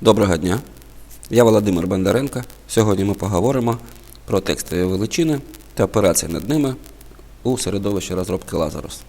Доброго дня. Я Володимир Бондаренко. Сьогодні ми поговоримо про текстові величини та операції над ними у середовищі розробки Lazarus.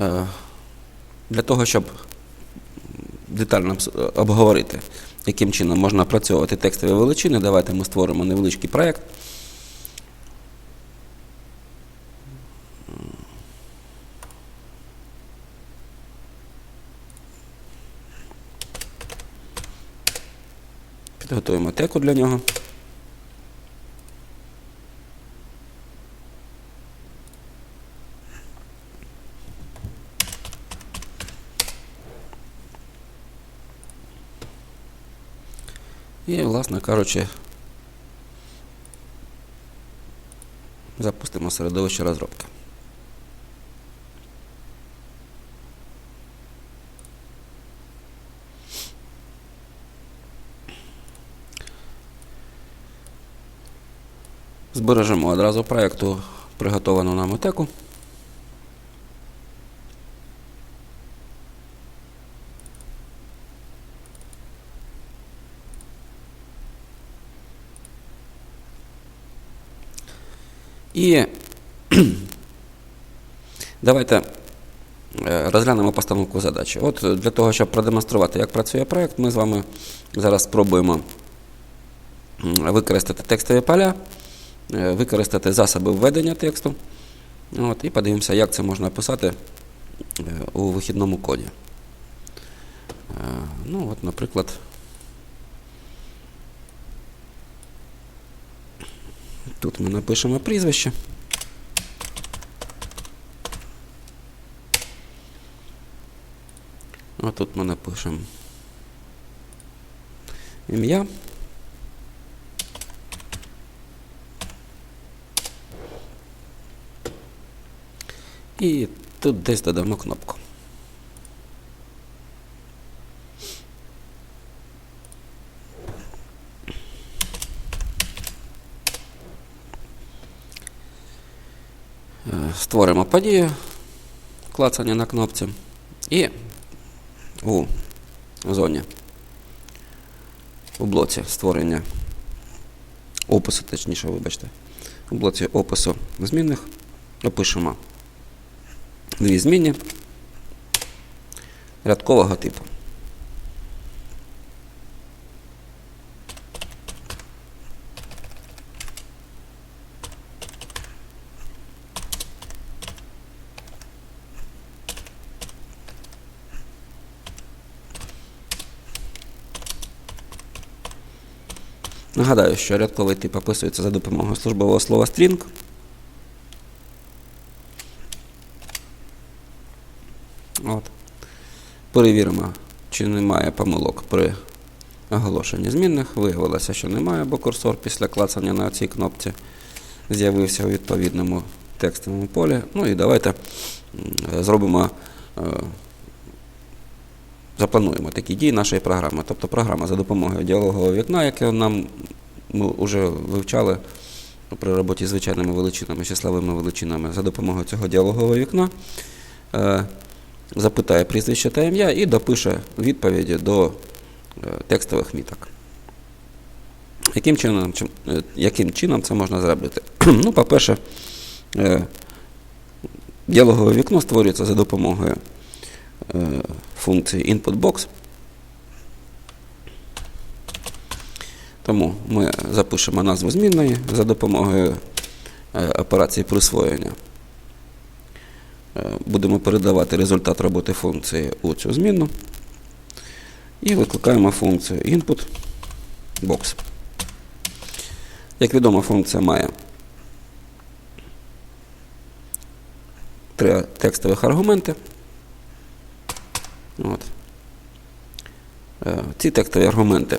Е, Для того, щоб детально обговорити, яким чином можна опрацьовувати текстові величини, давайте ми створимо невеличкий проєкт. Підготуємо теку для нього. І, власне кажучи, запустимо середовище розробки. Збережемо одразу проєкту приготовану нам теку. І давайте е, розглянемо постановку задачі. От для того, щоб продемонструвати, як працює проєкт, ми з вами зараз спробуємо використати текстові поля, використати засоби введення тексту. От, і подивимося, як це можна описати е, у вихідному коді. Е, Ну, от, наприклад, тут ми напишемо прізвище. А тут ми напишемо ім'я. І тут десь додамо кнопку. Е, Створимо подію, клацання на кнопці. І у зоні, у блоці створення опису, точніше, вибачте, у блоці опису змінних опишемо дві змінні рядкового типу. Нагадаю, що рядковий тип описується за допомогою службового слова string. От. Перевіримо, чи немає помилок при оголошенні змінних. Виявилося, що немає, бо курсор після клацання на цій кнопці з'явився у відповідному текстовому полі. Ну і давайте зробимо, е, заплануємо такі дії нашої програми. Тобто програма за допомогою діалогового вікна, яке нам ми вже вивчали при роботі з звичайними величинами, числовими величинами, за допомогою цього діалогового вікна. Запитає прізвище та ім'я і допише відповіді до е, текстових міток. Яким чином, е, яким чином це можна зробити? ну, по-перше, е, діалогове вікно створюється за допомогою функції input-box. Тому ми запишемо назву змінної за допомогою операції присвоєння. Е, Будемо передавати результат роботи функції у цю змінну. І викликаємо функцію input box. Як відомо, функція має три текстових аргументи. От. Е, Ці текстові аргументи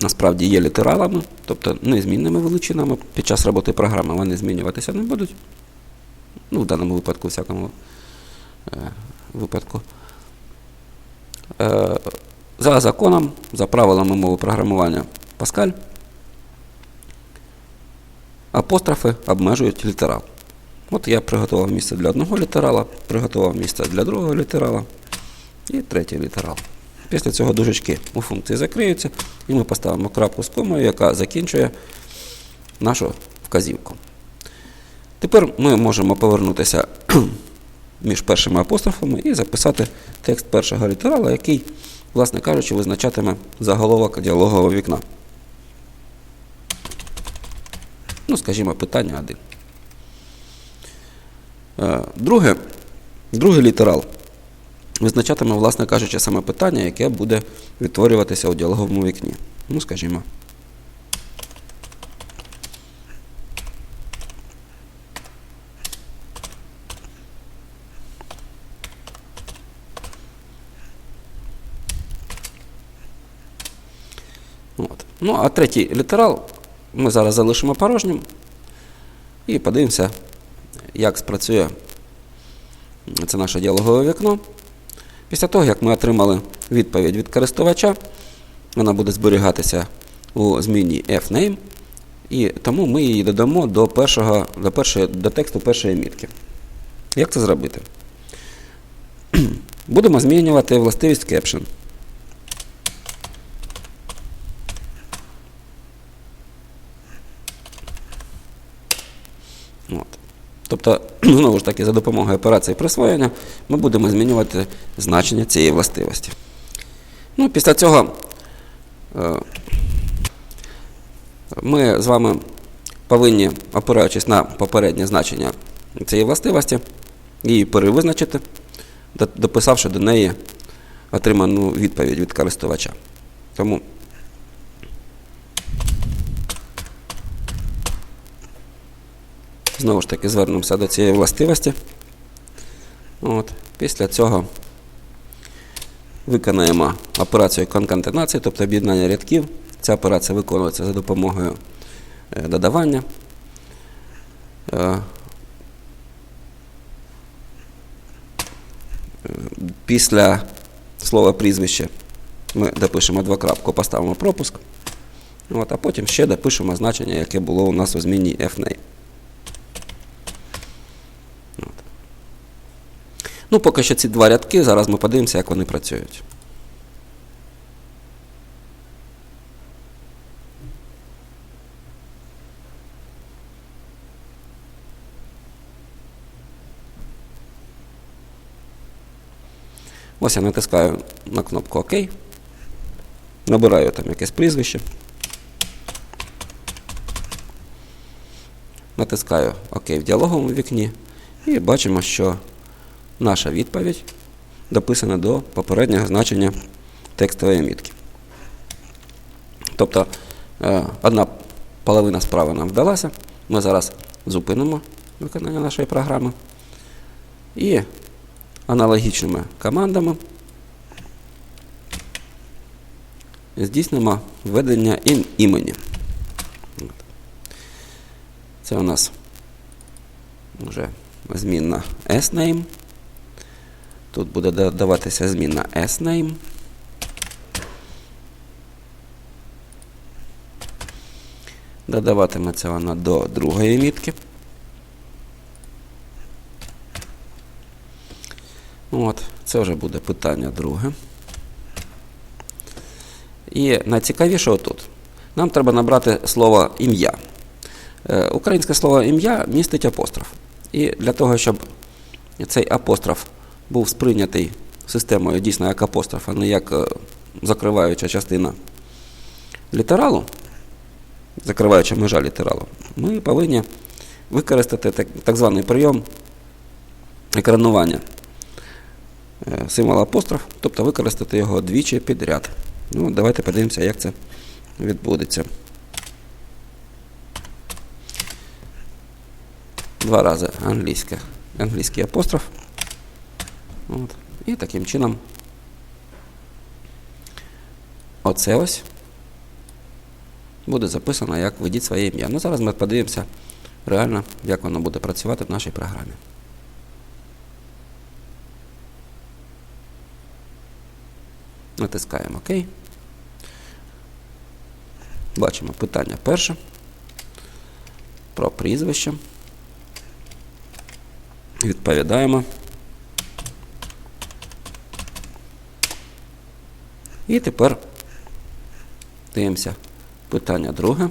насправді є літералами, тобто незмінними величинами. Під час роботи програми вони змінюватися не будуть. Ну, в даному випадку, всякому е, випадку. Е, за законом, за правилами мови програмування Pascal, апострофи обмежують літерал. От я приготував місце для одного літерала, приготував місце для другого літерала і третій літерал. Після цього дужечки у функції закриються, і ми поставимо крапку з комою, яка закінчує нашу вказівку. Тепер ми можемо повернутися між першими апострофами і записати текст першого літерала, який, власне кажучи, визначатиме заголовок діалогового вікна. Ну, скажімо, питання 1. Е, Друге, другий літерал визначатиме, власне кажучи, саме питання, яке буде відтворюватися у діалоговому вікні. Ну, скажімо. От. Ну, а третій літерал ми зараз залишимо порожнім і подивимося, як спрацює це наше діалогове вікно. Після того, як ми отримали відповідь від користувача, вона буде зберігатися у зміні fname, і тому ми її додамо до, першого, до, першої, до тексту першої мітки. Як це зробити? Будемо змінювати властивість caption. Тобто, знову ж таки, за допомогою операції присвоєння ми будемо змінювати значення цієї властивості. Ну, після цього е, ми з вами повинні, опираючись на попереднє значення цієї властивості, її перевизначити, дописавши до неї отриману відповідь від користувача. Тому Знову ж таки, звернемося до цієї властивості. От. Після цього виконаємо операцію конкатенації, тобто об'єднання рядків. Ця операція виконується за допомогою е, додавання. Е, Після слова прізвище ми допишемо двокрапку, поставимо пропуск. От, а потім ще допишемо значення, яке було у нас у зміні fname. Ну, поки що ці два рядки, зараз ми подивимося, як вони працюють. Ось я натискаю на кнопку ОК. Набираю там якесь прізвище. Натискаю ОК в діалоговому вікні і бачимо, що наша відповідь дописана до попереднього значення текстової мітки. Тобто е, одна половина справи нам вдалася. Ми зараз зупинимо виконання нашої програми і аналогічними командами здійснимо введення імені. Це у нас вже змінна sname. Тут буде додаватися змінна sname. Додаватиметься вона до другої мітки. От, це вже буде питання друге. І найцікавіше отут. Нам треба набрати слово ім'я. Е, Українське слово ім'я містить апостроф. І для того, щоб цей апостроф був сприйнятий системою дійсно як апостроф, а не як е, закриваюча частина літералу, закриваюча межа літералу, ми повинні використати так, званий прийом екранування е, символа апостроф, тобто використати його двічі підряд. Ну, давайте подивимося, як це відбудеться. Два рази англійське, англійський апостроф. От. І таким чином оце ось буде записано, як введіть своє ім'я. Ну, зараз ми подивимося реально, як воно буде працювати в нашій програмі. Натискаємо ОК. Бачимо питання перше. Про прізвище. Відповідаємо. І тепер дивимося питання друге.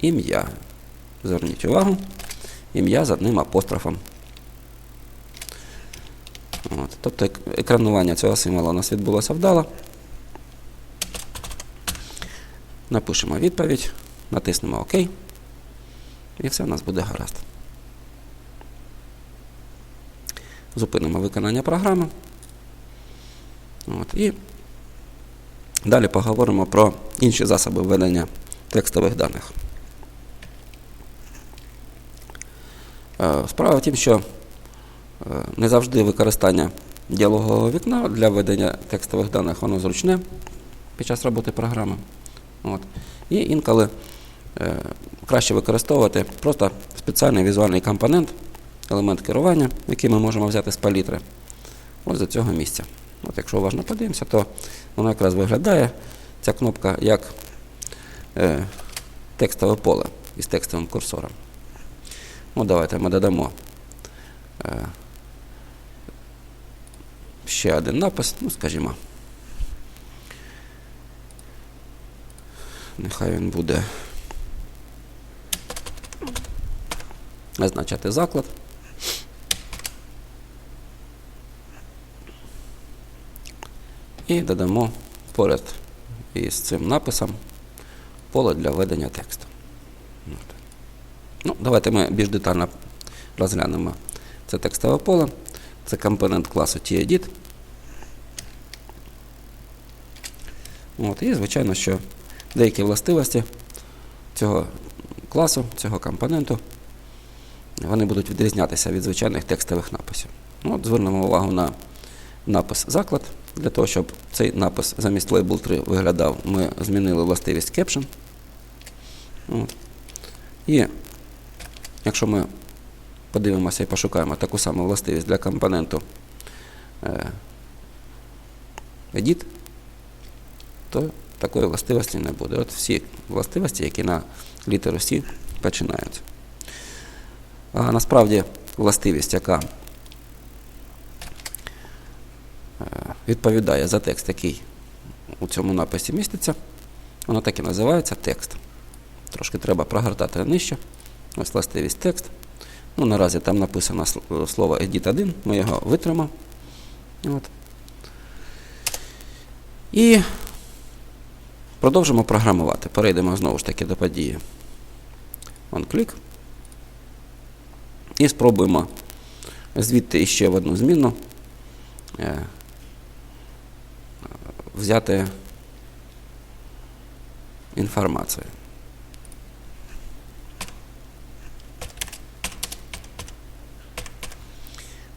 Ім'я. Зверніть увагу. Ім'я з одним апострофом. От. Тобто екранування цього символа у нас відбулося вдало. Напишемо відповідь, натиснемо ОК. І все у нас буде гаразд. Зупинимо виконання програми. От. І далі поговоримо про інші засоби введення текстових даних. Е, Справа в тім, що е, не завжди використання діалогового вікна для введення текстових даних воно зручне під час роботи програми. От. І інколи е, краще використовувати просто спеціальний візуальний компонент, елемент керування, який ми можемо взяти з палітри. Ось до цього місця. От якщо уважно подивимося, то воно якраз виглядає, ця кнопка, як е, текстове поле із текстовим курсором. Ну, давайте ми додамо е, ще один напис, ну, скажімо. Нехай він буде означати заклад. І додамо поряд із цим написом поле для введення тексту. Ну, давайте ми більш детально розглянемо це текстове поле. Це компонент класу TEdit. От, і, звичайно, що деякі властивості цього класу, цього компоненту, вони будуть відрізнятися від звичайних текстових написів. От, звернемо увагу на напис заклад. Для того, щоб цей напис замість Label 3 виглядав, ми змінили властивість Caption. От. І якщо ми подивимося і пошукаємо таку саму властивість для компоненту е, Edit, то такої властивості не буде. От всі властивості, які на літеру C починаються. А насправді властивість, яка відповідає за текст, який у цьому написі міститься, вона так і називається текст. Трошки треба прогортати нижче. Ось властивість текст. Ну, наразі там написано слово edit 1, ми його витримо. От. І продовжимо програмувати. Перейдемо знову ж таки до події OnClick. І спробуємо звідти іще в одну змінну взяти інформацію.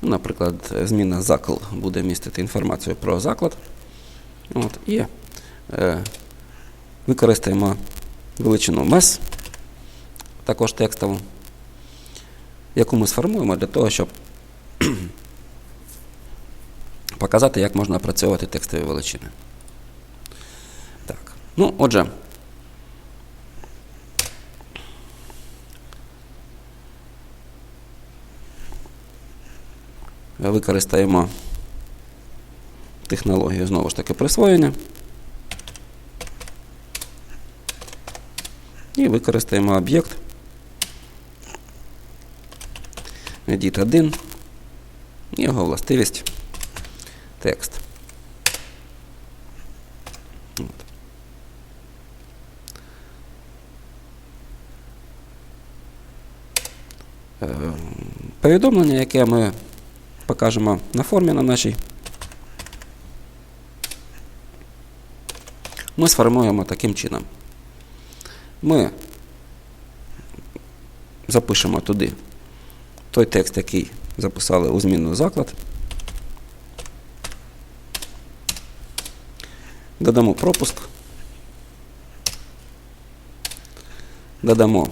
Ну, Наприклад, зміна закл буде містити інформацію про заклад. От, і е, використаємо величину MES, також текстову, яку ми сформуємо для того, щоб показати, як можна опрацьовувати текстові величини. Так. Ну, отже, використаємо технологію знову ж таки присвоєння. І використаємо об'єкт edit 1 і його властивість текст. От. Е, Повідомлення, яке ми покажемо на формі на нашій. Ми сформуємо таким чином. Ми запишемо туди той текст, який записали у змінну заклад. Додамо пропуск. Додамо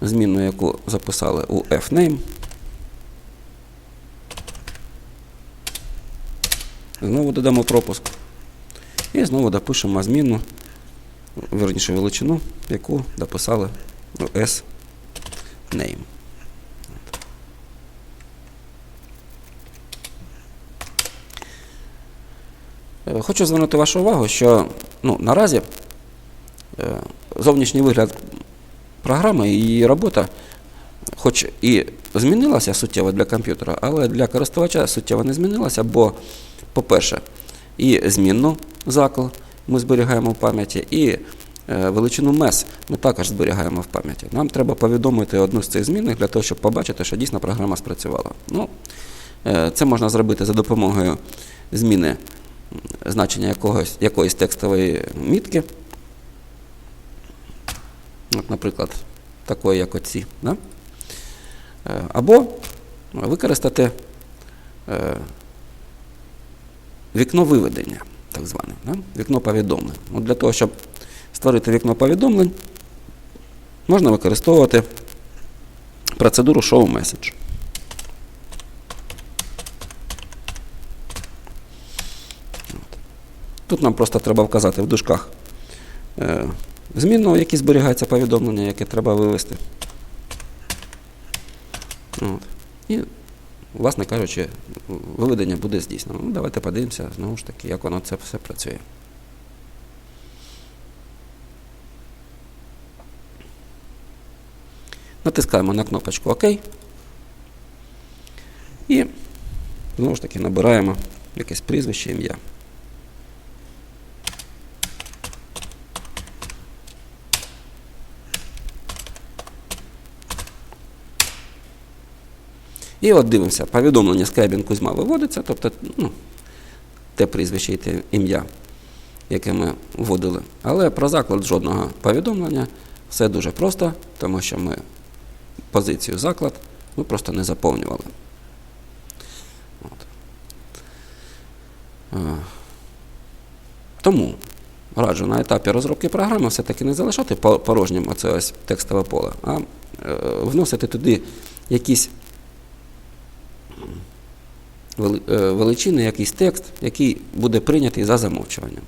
змінну, яку записали у fname. Знову додамо пропуск. І знову допишемо змінну, верніше величину, яку дописали у S name. Хочу звернути вашу увагу, що ну, наразі е, зовнішній вигляд програми і її робота, хоч і змінилася суттєво для комп'ютера, але для користувача суттєво не змінилася, бо, по-перше, і змінну закл ми зберігаємо в пам'яті, і е, величину мес ми також зберігаємо в пам'яті. Нам треба повідомити одну з цих змінних для того, щоб побачити, що дійсно програма спрацювала. Ну, е, це можна зробити за допомогою зміни значення якогось, якоїсь текстової мітки. От, наприклад, такої, як оці. Да? Е, Або використати е, вікно виведення, так зване, да? вікно повідомлень. От для того, щоб створити вікно повідомлень, можна використовувати процедуру show message. Тут нам просто треба вказати в дужках е, змінну, в якій зберігається повідомлення, яке треба вивести. От. І, власне кажучи, виведення буде здійснено. Ну, давайте подивимося, знову ж таки, як воно це все працює. Натискаємо на кнопочку ОК. І знову ж таки набираємо якесь прізвище, ім'я. І от дивимося, повідомлення Скрябін Кузьма виводиться, тобто ну, те прізвище і те ім'я, яке ми вводили. Але про заклад жодного повідомлення все дуже просто, тому що ми позицію заклад ми просто не заповнювали. От. Е, Тому раджу на етапі розробки програми все-таки не залишати по- порожнім оце ось текстове поле, а е, вносити туди якісь величини, якийсь текст, який буде прийнятий за замовчуванням.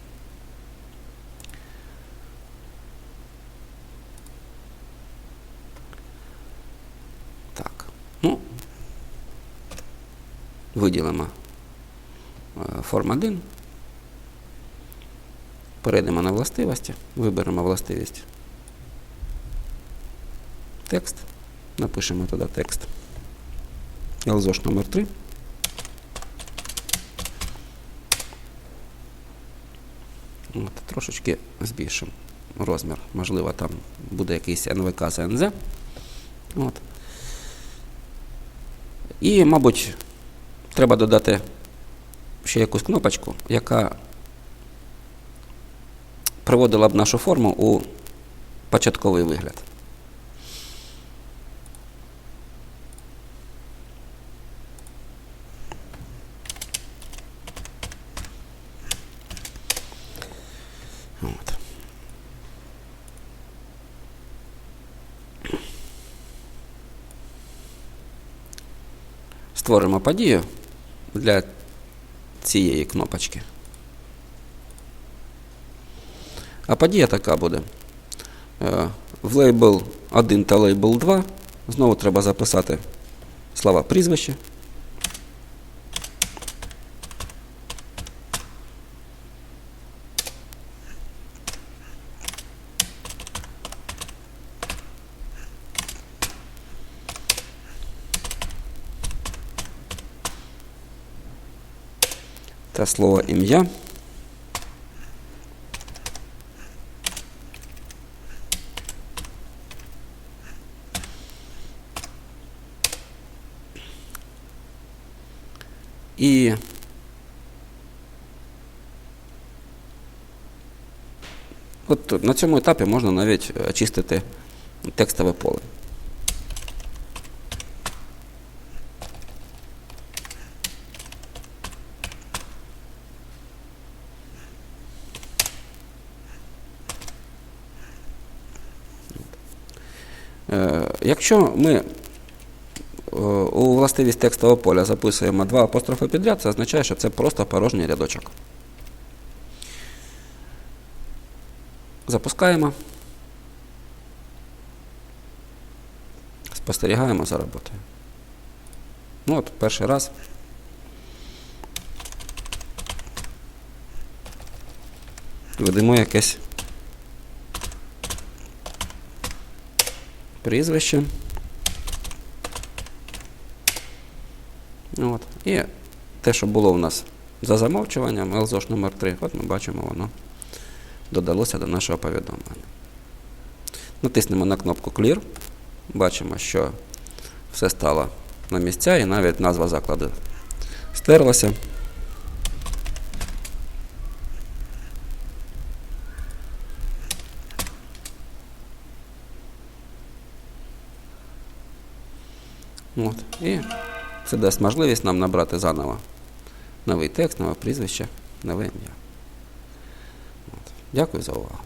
Так. Ну, виділимо е, форм 1. Перейдемо на властивості, виберемо властивість. Текст. Напишемо туди текст. ЛЗОШ номер 3. От, трошечки збільшимо розмір. Можливо, там буде якийсь НВК ЗНЗ. От. І, мабуть, треба додати ще якусь кнопочку, яка приводила б нашу форму у початковий вигляд. От. Створимо подію для цієї кнопочки. А подія така буде. Е, В лейбл 1 та лейбл 2 знову треба записати слова прізвище. Та слово ім'я. І от на цьому етапі можна навіть е, очистити текстове поле. Якщо ми е, у властивість текстового поля записуємо два апострофи підряд, це означає, що це просто порожній рядочок. Запускаємо. Спостерігаємо за роботою. Ну от, перший раз. введемо якесь прізвище. От. І те, що було у нас за замовчуванням, LZOS номер 3 от ми бачимо, воно додалося до нашого повідомлення. Натиснемо на кнопку Clear. Бачимо, що все стало на місця і навіть назва закладу стерлася. От. І це дасть можливість нам набрати заново новий текст, нове прізвище, нове ім'я. Дякую за увагу.